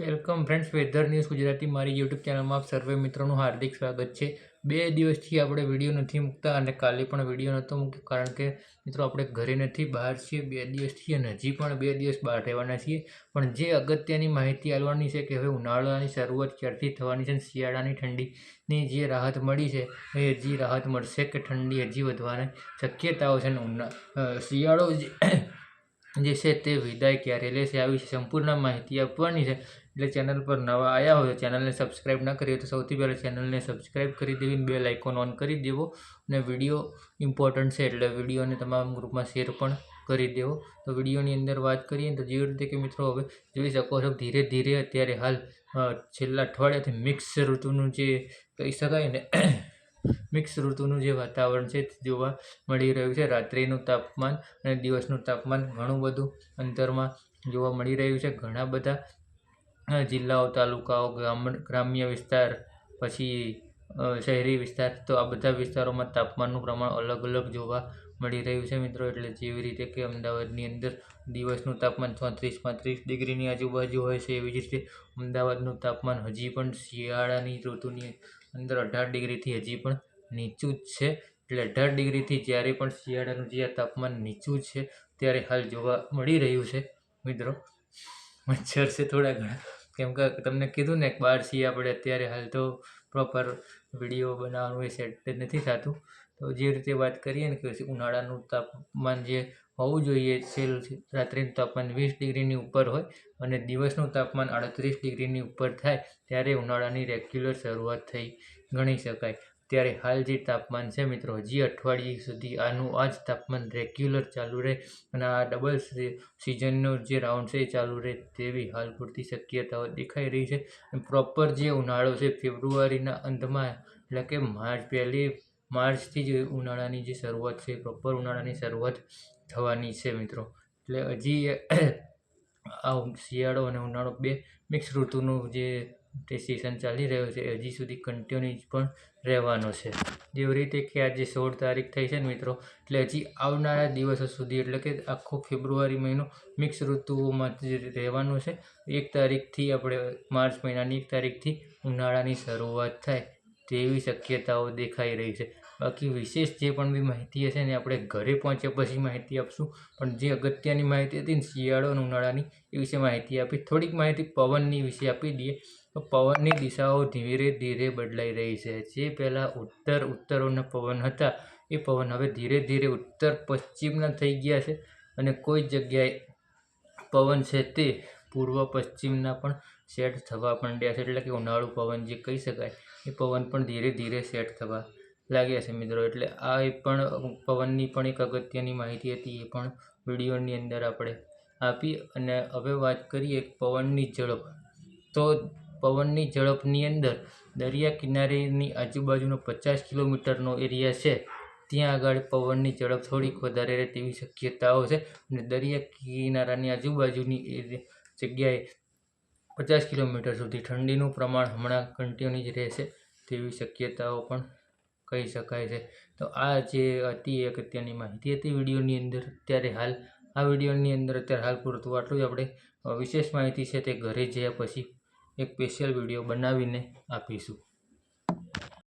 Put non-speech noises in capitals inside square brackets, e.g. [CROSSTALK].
Welcome friends weather news Gujarati મારી YouTube ચેનલમાં સર્વે મિત્રોનું હાર્દિક સ્વાગત છે. બે દિવસથી આપણે વીડિયો નથી મૂકતા અને કાલે પણ વીડિયો નહોતો મૂક્યો, કારણ કે મિત્રો આપણે ઘરે નથી, બહાર છીએ, બે દિવસથી અને હજી પણ બે દિવસ બહાર રહેવાના છીએ. પણ જે અગત્યની માહિતી આવવાની છે કે હવે ઉનાળાની શરૂઆત ક્યારથી થવાની છે અને શિયાળાની ઠંડીની જે રાહત મળી છે, એ હજી રાહત મળશે કે ઠંડી હજી વધવાની શક્યતાઓ છે અને શિયાળો જે છે તે વિદાય ક્યારે લેશે આ વિશે સંપૂર્ણ માહિતી આપવાની છે. એટલે ચેનલ પર નવા આવ્યા હોય તો ચેનલને સબસ્ક્રાઈબ ન કરી હોય તો સૌથી પહેલાં ચેનલને સબસ્ક્રાઈબ કરી દેવી બે લાઇકોન ઓન કરી દેવો. અને વીડિયો ઇમ્પોર્ટન્ટ છે એટલે વિડીયોને તમામ ગ્રુપમાં શેર પણ કરી દેવો. તો વિડીયોની અંદર વાત કરીએ તો જેવી રીતે કે મિત્રો હવે જોઈ શકો છો ધીરે ધીરે અત્યારે હાલ છેલ્લા અઠવાડિયાથી મિક્સ ઋતુનું જે કહી શકાય ને મિક્સ ઋતુનું જે વાતાવરણ છે તે જોવા મળી રહ્યું છે. રાત્રિનું તાપમાન અને દિવસનું તાપમાન ઘણું બધું અંતરમાં જોવા મળી રહ્યું છે. ઘણા બધા જિલ્લાઓ, તાલુકાઓ, ગ્રામ, ગ્રામ્ય વિસ્તાર, પછી શહેરી વિસ્તાર તો આ બધા વિસ્તારોમાં તાપમાનનું પ્રમાણ અલગ અલગ જોવા મળી રહ્યું છે મિત્રો. એટલે જેવી રીતે કે અમદાવાદની અંદર દિવસનું તાપમાન ચોત્રીસ પાંત્રીસ ડિગ્રીની આજુબાજુ હોય છે, એવી જ રીતે અમદાવાદનું તાપમાન હજી પણ શિયાળાની ઋતુની અંદર અઢાર ડિગ્રીથી હજી પણ નીચું જ છે. એટલે અઢાર ડિગ્રીથી જ્યારે પણ શિયાળાનું જે તાપમાન નીચું છે, ત્યારે હાલ જોવા મળી રહ્યું છે. મિત્રો મચ્છર છે થોડા ઘણા. કેમ કે તમને કીધું ને બહાર છીએ આપણે અત્યારે હાલ તો પ્રોપર વીડિયો બનાવવાનું એ સેટ નથી થતું. તો જે રીતે વાત કરીએ ને કે ઉનાળાનું તાપમાન જે હોવું જોઈએ સેલ રાત્રિનું તાપમાન વીસ ડિગ્રીની ઉપર હોય અને દિવસનું તાપમાન આડત્રીસ ડિગ્રીની ઉપર થાય ત્યારે ઉનાળાની રેગ્યુલર શરૂઆત થઈ ગણી શકાય. ત્યારે હાલ જે તાપમાન છે મિત્રો, હજી અઠવાડિયે સુધી આનું આ જ તાપમાન રેગ્યુલર ચાલુ રહે અને આ ડબલ સિઝનનો જે રાઉન્ડ છે એ ચાલુ રહે તેવી હાલ પૂરતી શક્યતાઓ દેખાઈ રહી છે. પ્રોપર જે ઉનાળો છે ફેબ્રુઆરીના અંતમાં, એટલે કે માર્ચ પહેલી માર્ચથી જ ઉનાળાની જે શરૂઆત છે પ્રોપર ઉનાળાની શરૂઆત થવાની છે મિત્રો. એટલે હજી [CLEARS THROAT] આ શિયાળો અને ઉનાળો બે મિક્સ ઋતુનું જે તે સિઝન ચાલી રહ્યો છે હજી સુધી કન્ટિન્યુ પણ રહેવાનો છે. જેવી રીતે કે આજે સોળ તારીખ થઈ છે ને મિત્રો, એટલે હજી આવનારા દિવસો સુધી, એટલે કે આખો ફેબ્રુઆરી મહિનો મિક્સ ઋતુઓમાં જ રહેવાનો છે. એક તારીખથી આપણે, માર્ચ મહિનાની એક તારીખથી ઉનાળાની શરૂઆત થાય. તેવી શક્યતાઓ દેખાઈ રહી છે. બાકી વિશેષ જે પણ બી માહિતી હશે ને આપણે ઘરે પહોંચ્યા પછી માહિતી આપશું. પણ જે અગત્યની માહિતી હતી ને શિયાળો અને ઉનાળાની, એ વિશે માહિતી આપી. થોડીક માહિતી પવનની વિશે આપી દઈએ. તો પવનની દિશાઓ ધીરે ધીરે બદલાઈ રહી છે. જે પહેલાં ઉત્તર ઉત્તરોના પવન હતા, એ પવન હવે ધીરે ધીરે ઉત્તર પશ્ચિમના થઈ ગયા છે. અને કોઈ જગ્યાએ પવન છે તે પૂર્વ પશ્ચિમના પણ સેટ થવા માંડ્યા છે. એટલે કે ઉનાળુ પવન જે કહી શકાય, એ પવન પણ ધીરે ધીરે સેટ થવા લાગ્યા છે મિત્રો. એટલે આ એ પણ પવનની પણ એક અગત્યની માહિતી હતી, એ પણ વિડીયોની અંદર આપણે આપી. અને હવે વાત કરીએ પવનની ઝડપ. તો પવનની ઝડપની અંદર દરિયા કિનારેની આજુબાજુનો પચાસ કિલોમીટરનો એરિયા છે. ત્યાં આગળ પવનની ઝડપ થોડીક વધારે રહે તેવી શક્યતાઓ છે. અને દરિયા કિનારાની આજુબાજુની જગ્યાએ પચાસ કિલોમીટર સુધી ઠંડીનું પ્રમાણ હમણાં કન્ટિન્યુ જ રહેશે તેવી શક્યતાઓ પણ કહી શકાય છે. તો આ જે હતી એક અત્યારની માહિતી હતી વિડીયોની અંદર અત્યારે હાલ આ વિડીયોની અંદર અત્યારે હાલ પૂરતું આટલું જ. આપણે વિશેષ માહિતી છે તે ઘરે જયા પછી એક સ્પેશિયલ વીડિયો બનાવીને આપીશું.